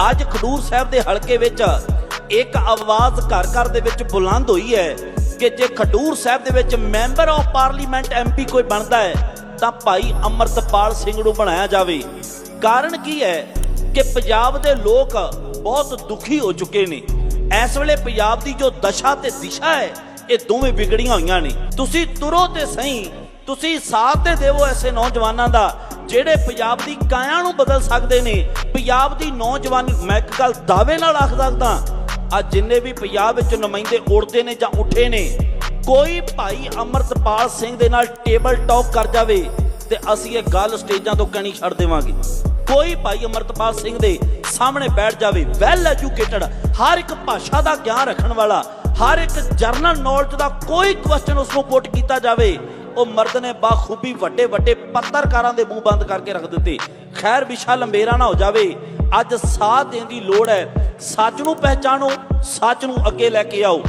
ਅੱਜ ਖਡੂਰ ਸਾਹਿਬ ਦੇ ਹਲਕੇ ਵਿੱਚ ਇੱਕ ਆਵਾਜ਼ ਘਰ ਘਰ ਦੇ ਵਿੱਚ ਬੁਲੰਦ ਹੋਈ ਹੈ ਕਿ ਜੇ ਖਡੂਰ ਸਾਹਿਬ ਦੇ ਵਿੱਚ ਮੈਂਬਰ ਆਫ ਪਾਰਲੀਮੈਂਟ ਐਮਪੀ ਕੋਈ ਬਣਦਾ ਹੈ, ਤਾਂ ਭਾਈ ਅਮਰਤਪਾਲ ਸਿੰਘ ਨੂੰ ਬਣਾਇਆ ਜਾਵੇ। ਕਾਰਨ ਕੀ ਹੈ ਕਿ ਪੰਜਾਬ ਦੇ ਲੋਕ ਬਹੁਤ ਦੁਖੀ ਹੋ ਚੁੱਕੇ ਨੇ। ਇਸ ਵੇਲੇ ਪੰਜਾਬ ਦੀ ਜੋ ਦਸ਼ਾ ਤੇ ਦਿਸ਼ਾ ਹੈ, ਇਹ ਦੋਵੇਂ ਵਿਗੜੀਆਂ ਹੋਈਆਂ ਨੇ। ਤੁਸੀਂ ਤੁਰੋ ਤੇ ਸਹੀ, ਤੁਸੀਂ ਸਾਥ ਤੇ ਦੇਵੋ ਐਸੇ ਨੌਜਵਾਨਾਂ ਦਾ, ਜਿਹੜੇ ਪੰਜਾਬ ਦੀ ਕਾਇਆ ਨੂੰ ਬਦਲ ਸਕਦੇ ਨੇ। ਪੰਜਾਬ ਦੀ ਨੌਜਵਾਨੀ, ਮੈਂ ਇੱਕ ਗੱਲ ਦਾਅਵੇ ਨਾਲ ਆਖ ਸਕਦਾ ਆ ਜਿੰਨੇ ਵੀ ਪੰਜਾਬ ਵਿੱਚ ਨੁਮਾਇੰਦੇ ਉੜਦੇ ਨੇ ਜਾਂ ਉੱਠੇ ਨੇ, ਕੋਈ ਭਾਈ ਅਮਰਤਪਾਲ ਸਿੰਘ ਦੇ ਨਾਲ ਟੇਬਲ ਟਾਕ ਕਰ ਜਾਵੇ ਤੇ ਅਸੀਂ ਇਹ ਗੱਲ ਸਟੇਜਾਂ ਤੋਂ ਕਹਿਣੀ ਛੱਡ ਦੇਵਾਂਗੇ। ਕੋਈ ਭਾਈ ਅਮਰਤਪਾਲ ਸਿੰਘ ਦੇ ਸਾਹਮਣੇ ਬੈਠ ਜਾਵੇ ਵੈਲ ਐਜੂਕੇਟਡ ਹਰ ਇੱਕ ਭਾਸ਼ਾ ਦਾ ਗਿਆਨ ਰੱਖਣ ਵਾਲਾ, ਹਰ ਇੱਕ ਜਰਨਲ ਨੌਲੇਜ ਦਾ ਕੋਈ ਕੁਐਸਚਨ ਉਸ ਨੂੰ ਪੁੱਟ ਕੀਤਾ ਜਾਵੇ ਉਹ ਮਰਦ ਨੇ ਬਾਖੂਬੀ ਵੱਡੇ ਵੱਡੇ ਪੱਤਰਕਾਰਾਂ ਦੇ ਮੂੰਹ ਬੰਦ ਕਰਕੇ ਰੱਖ ਦਿੱਤੇ। ਖੈਰ, ਵਿਸ਼ਾ ਲੰਬੇਰਾ ਨਾ ਹੋ ਜਾਵੇ। ਅੱਜ ਸਾਥ ਦੇਣ ਦੀ ਲੋੜ ਹੈ। ਸੱਚ ਨੂੰ ਪਹਿਚਾਣੋ, ਸੱਚ ਨੂੰ ਅੱਗੇ ਲੈ ਕੇ ਆਓ।